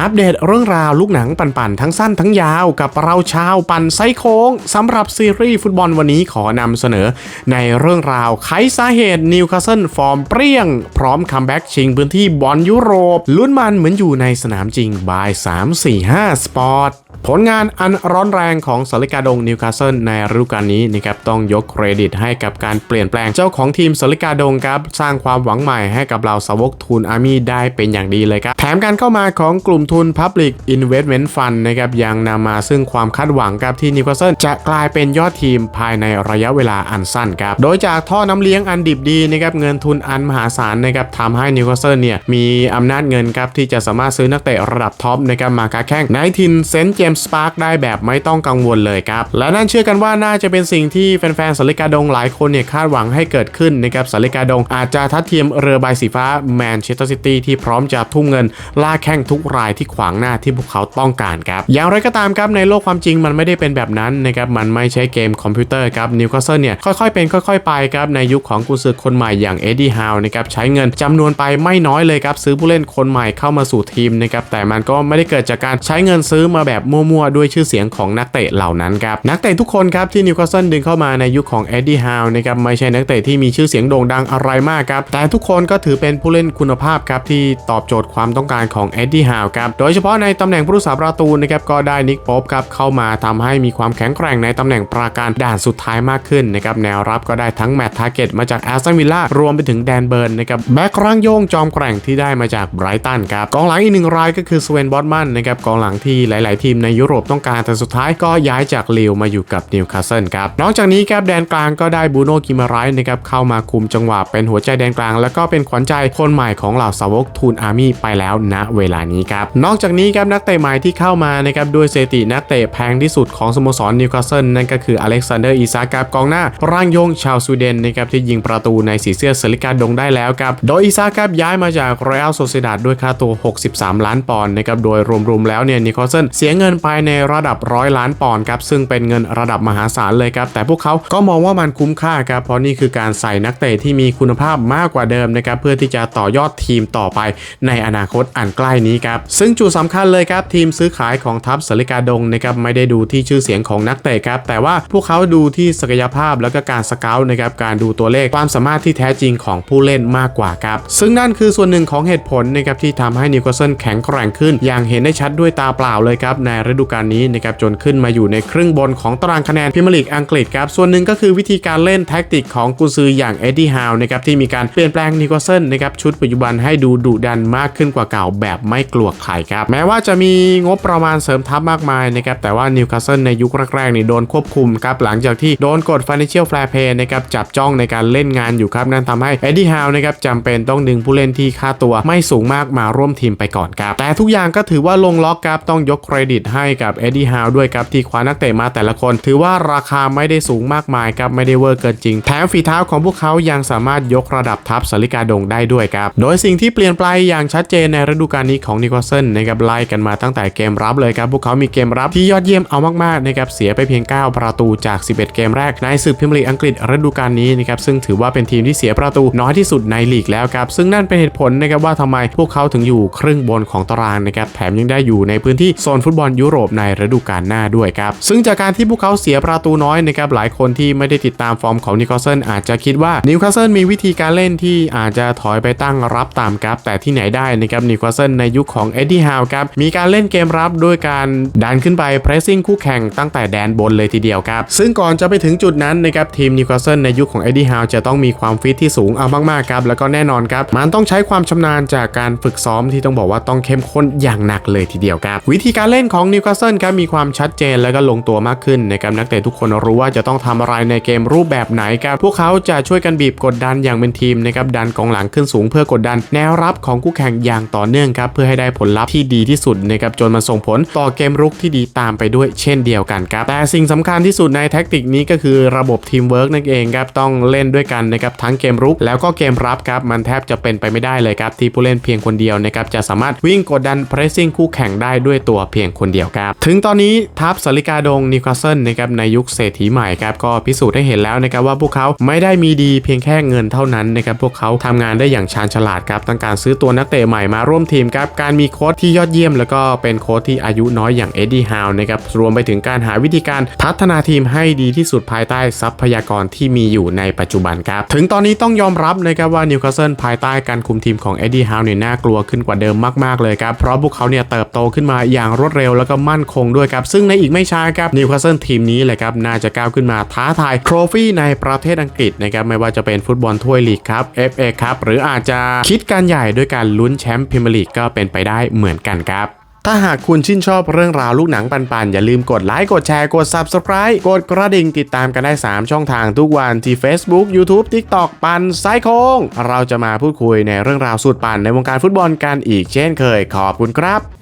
อัปเดตเรื่องราวลูกหนังปั่นๆทั้งสั้นทั้งยาวกับเราชาวปั่นไซโค้งสำหรับซีรีส์ฟุตบอลวันนี้ขอนำเสนอ ในเรื่องราวไขสาเหตุนิวคาสเซิลฟอร์มเปรี้ยง พร้อมคัมแบ็กชิงพื้นที่บอลยุโรปลุ้นมันเหมือนอยู่ในสนามจริงบาย 345 สปอร์ต ผลงานอันร้อนแรงของสาริกาดงนิวคาสเซิลในฤดูกาลนี้นะครับต้องยกเครดิตให้กับการเปลี่ยนแปลงเจ้าของทีมสาริกาดงครับสร้างความหวังใหม่ให้กับเราสาวกทุนอาร์มี่ได้เป็นอย่างดีเลยครับแถมการเข้ามาของกลุ่มทุน Public Investment Fund นะครับยังนำมาซึ่งความคาดหวังครับที่นิวคาสเซิลจะกลายเป็นยอดทีมภายในระยะเวลาอันสั้นครับโดยจากท่อน้ำเลี้ยงอันดิบดีนะครับเงินทุนอันมหาศาลนะครับทำให้นิวคาสเซิลเนี่ยมีอำนาจเงินครับที่จะสามารถซื้อนักเตะระดับท็อปนะครับมาค้าแข่งในทินเซนต์เจมสพาร์คได้แบบไม่ต้องกังวลเลยครับ และนั่นเชื่อกันว่าน่าจะเป็นสิ่งที่แฟนๆสาริกาดงหลายคนเนี่ยคาดหวังให้เกิดขึ้นนะครับสาริกาดงอาจจะทัดเทียมเรือใบสีฟ้าแมนเชสเตอร์ซิตี้ที่พร้อมจะทุ่มเงินล่าแข่งทุกรายที่ขวางหน้าที่พวกเขาต้องการครับ อย่างไรก็ตามครับในโลกความจริงมันไม่ได้เป็นแบบนั้นนะครับมันไม่ใช่เกมคอมพิวเตอร์ครับนิวคาสเซิลเนี่ยค่อยๆเป็นค่อยๆไปครับในยุคของกุนซือคนใหม่อย่างเอ็ดดี้ฮาวนะครับใช้เงินจำนวนไปไม่น้อยเลยครับซื้อผู้เล่นคนใหม่เข้ามาสู่ทีมนะครับแต่มันก็ไม่ได้เกิดจากการใช้เงินซื้อมาแบบมั่มัวๆด้วยชื่อเสียงของนักเตะเหล่านั้นครับนักเตะทุกคนครับที่นิวคาสเซิลดึงเข้ามาในยุคของเอ็ดดี้ฮาวนะครับไม่ใช่นักเตะที่มีชื่อเสียงโด่งดังอะไรมากครับแต่ทุกคนก็ถือเป็นผู้เล่นคุณภาพครับที่ตอบโจทย์ความต้องการของเอ็ดดี้ฮาวครับโดยเฉพาะในตำแหน่งผู้รักษาประตูนะครับก็ได้นิกป๊อบครับเข้ามาทำให้มีความแข็งแกร่งในตำแหน่งปราการด่านสุดท้ายมากขึ้นนะครับแนวรับก็ได้ทั้งแมตต์ทาร์เก็ตมาจากแอสตันวิลล่ารวมไปถึงแดนเบิร์นนะครับแบ็คร่างโยงจอมแกร่งที่ได้มาจากไบรตันครับกองหลังอีกหนึ่งรายก็คือสเวนบอตมันนะครับกองหลังที่หลาย ๆ ทีมในยุโรปต้องการแต่สุดท้ายก็ย้ายจากลิวมาอยู่กับนิวคาสเซิลครับนอกจากนี้ครับแดนกลางก็ได้บูโน่กิมารส์นะครับเข้ามาคุมจังหวะเป็นหัวใจแดนกลาง แล้วก็เป็นขวัญใจคนใหม่ของเหล่าสาวกทูนอาร์มี่ไปแล้วณเวลานี้ครับนอกจากนี้ครับนักเตะใหม่ที่เข้ามานะครับด้วยสถิตินักเตะแพงที่สุดของสโมสรนิวคาสเซิลนั่นก็คืออเล็กซานเดอร์อีซากับกองหน้า ร่างโยงชาวสวีเดนนะครับที่ยิงประตูในสีเสื้อเซลิกาดงได้แล้วครับโดยอีซากับย้ายมาจากรอยัลโซเซดาดด้วยค่าตัว 63 ล้านปอนด์นะครับโดยรวมๆแล้วเนี่ยนิวคาสเซิลเสียเงินไปในระดับร้อยล้านปอนด์ครับซึ่งเป็นเงินระดับมหาศาลเลยครับ แต่พวกเขาก็มองว่ามันคุ้มค่าครับเพราะนี่คือการใส่นักเตะที่มีคุณภาพมากกว่าเดิมนะครับเพื่อที่จะต่อยอดทีมต่อไปในอนาคตอันใกล้นี้ครับซึ่งจุดสำคัญเลยครับทีมซื้อขายของทัพสลิกาดงนะครับไม่ได้ดูที่ชื่อเสียงของนักเตะครับแต่ว่าพวกเขาดูที่ศักยภาพแล้วก็การสเกลนะครับการดูตัวเลขความสามารถที่แท้จริงของผู้เล่นมากกว่าครับซึ่งนั่นคือส่วนหนึ่งของเหตุผลนะครับที่ทำให้นิวคาสเซิลแข็งแกร่งขึ้น อย่างเห็นได้ชัดด้วยตาเปล่าเลยครับในฤดูกาลนี้นะครับจนขึ้นมาอยู่ในครึ่งบนของตารางคะแนนพรีเมียร์ลีกอังกฤษครับส่วนหนึ่งก็คือวิธีการเล่นแท็กติกของกุนซืออย่างเอ็ดดี้ฮาวนะครับที่มีการเปลี่ยนแปลงนิวคาเซิลนะครับชุดปัจจุบันให้ดูดุดันมากขึ้นกว่าเก่าแบบไม่กลัวใครครับแม้ว่าจะมีงบประมาณเสริมทัพมากมายนะครับแต่ว่านิวคาสเซิลในยุคแรกๆนี่โดนควบคุมครับหลังจากที่โดนกด Financial Fair Play นะครับจับจ้องในการเล่นงานอยู่ครับนั่นทำให้เอ็ดดี้ฮาวนะครับจำเป็นต้องดึงผู้เล่นที่ค่าตัวไม่สูงมากมาร่วมทีมไปก่อนครับแต่ทุกอย่างก็ถือว่าลงล็อกครับต้องยกเครดิตใให้กับเอ็ดดี้ฮาวด้วยครับที่คว้านักเตะมาแต่ละคน ถือว่าราคาไม่ได้สูงมากมายครับไม่ได้เวอร์เกินจริง แถมฝีเท้าของพวกเขายังสามารถยกระดับทัพสาริกาดงได้ด้วยครับโดยสิ่งที่เปลี่ยนไปอย่างชัดเจนในฤดูกาลนี้ของนิโคลเซนนะครับไล่กันมาตั้งแต่เกมรับเลยครับพวกเขามีเกมรับที่ยอดเยี่ยมเอามากๆนะครับเสียไปเพียง 9 ประตูจาก 11 เกมแรกในศึกพรีเมียร์ลีอังกฤษฤดูกาลนี้นะครับซึ่งถือว่าเป็นทีมที่เสียประตูน้อยที่สุดในลีกแล้วครับซึ่งนั่นเป็นเหตุผลนะครับว่าทำไมพวกเขาถึงอยู่ครึ่งบนของตารางนะครับแถมยังได้อยู่ในพื้นที่โซนฟุตบอลยุโรปในฤดูกาลหน้าด้วยครับ ซึ่งจากการที่พวกเขาเสียประตูน้อยนะครับหลายคนที่ไม่ได้ติดตามฟอร์มของนิโคลเซนอาจจะคิดว่านิวคาสเซิลมีวิธีการเล่นที่อาจจะถอยไปตั้งรับตามครับแต่ที่ไหนได้นะครับนิวคาสเซิลในยุคของเอ็ดดี้ฮาวครับมีการเล่นเกมรับด้วยการดันขึ้นไปเพรสซิ่งคู่แข่งตั้งแต่แดนบนเลยทีเดียวครับ ซึ่งก่อนจะไปถึงจุดนั้นนะครับทีมนิวคาสเซิลในยุคของเอ็ดดี้ฮาวจะต้องมีความฟิตที่สูงเอามากๆครับแล้วก็แน่นอนครับ มันต้องใช้ความชำนาญจากการฝึกซ้อมที่ต้องบอกว่าต้องเข้มข้นอย่างหนักเลยทีเดียวครับ วิธีการเล่นของนิวคาสเซิลครับมีความชัดเจนแล้วก็ลงตัวมากขึ้นนะครับนักเตะทุกคนรู้ว่าจะต้องทำอะไรในเกมรูปแบบไหนครับพวกเขาจะช่วยกันบีบกดดันอย่างเป็นทีมนะครับดันกองหลังขึ้นสูงเพื่อกดดัน แนวรับของคู่แข่งอย่างต่อเนื่องครับเพื่อให้ได้ผลลัพธ์ที่ดีที่สุดนะครับจนมันส่งผลต่อเกมรุกที่ดีตามไปด้วยเช่นเดียวกันครับแต่สิ่งสำคัญที่สุดในแท็กติกนี้ก็คือระบบทีมเวิร์กนั่นเองครับต้องเล่นด้วยกันนะครับทั้งเกมรุกแล้วก็เกมรับครับมันแทบจะเป็นไปไม่ได้เลยครับที่ผู้เล่นเพียงคนเดียวนะครับจะสามารถวิ่งกดดันเพรสซิ่งคู่แข่งได้ด้วยตัวเพียงคนเดียวครับ ถึงตอนนี้ทัพสลิกาดงนิวคาสเซิลนะครับในยุคเศรษฐีใหม่ครับก็พิสูจน์ให้เห็นแล้วนะครับว่าพวกเขาไม่ได้มีดีเพียงแค่เงินเท่านั้นนะครับพวกเขาทำงานได้อย่างชาญฉลาดครับตั้งการซื้อตัวนักเตะใหม่มาร่วมทีมครับการมีโค้ชที่ยอดเยี่ยม แล้วก็เป็นโค้ชที่อายุน้อยอย่างเอ็ดดี้ฮาวนะครับรวมไปถึงการหาวิธีการพัฒนาทีมให้ดีที่สุดภายใต้ทรัพยากรที่มีอยู่ในปัจจุบันครับถึงตอนนี้ต้องยอมรับนะครับว่านิวคาสเซิลภายใต้การคุมทีมของเอ็ดดี้ฮาวเนี่ยน่ากลัวขึ้นกว่าเดิมมากๆเลยครับเพราะพวกเขาเนี่ยเติบโตขึ้นมาอย่างรวดเร็วแล้วก็มั่นคงด้วยครับ ซึ่งในอีกไม่ช้าครับนิวคาสเซิลทีมนี้เลยครับน่าจะก้าวขึ้นมาท้าทายโทรฟี่ในประเทศอังกฤษนะครับไม่ว่าจะเป็นฟุตบอลถ้วยลีกครับ FA ครับหรืออาจจะคิดการใหญ่ด้วยการลุ้นแชมป์พรีเมียร์ลีกก็เป็นไปได้เหมือนกันครับถ้าหากคุณชื่นชอบเรื่องราวลูกหนังปันๆ อย่าลืมกดไลค์กดแชร์กด Subscribe กดกระดิ่งติดตามกันได้ 3 ช่องทางทุกวันที่ Facebook YouTube TikTok ปันไซโคง เราจะมาพูดคุยในเรื่องราวสุดปันในวงการฟุตบอลกันอีกเช่นเคยขอบคุณครับ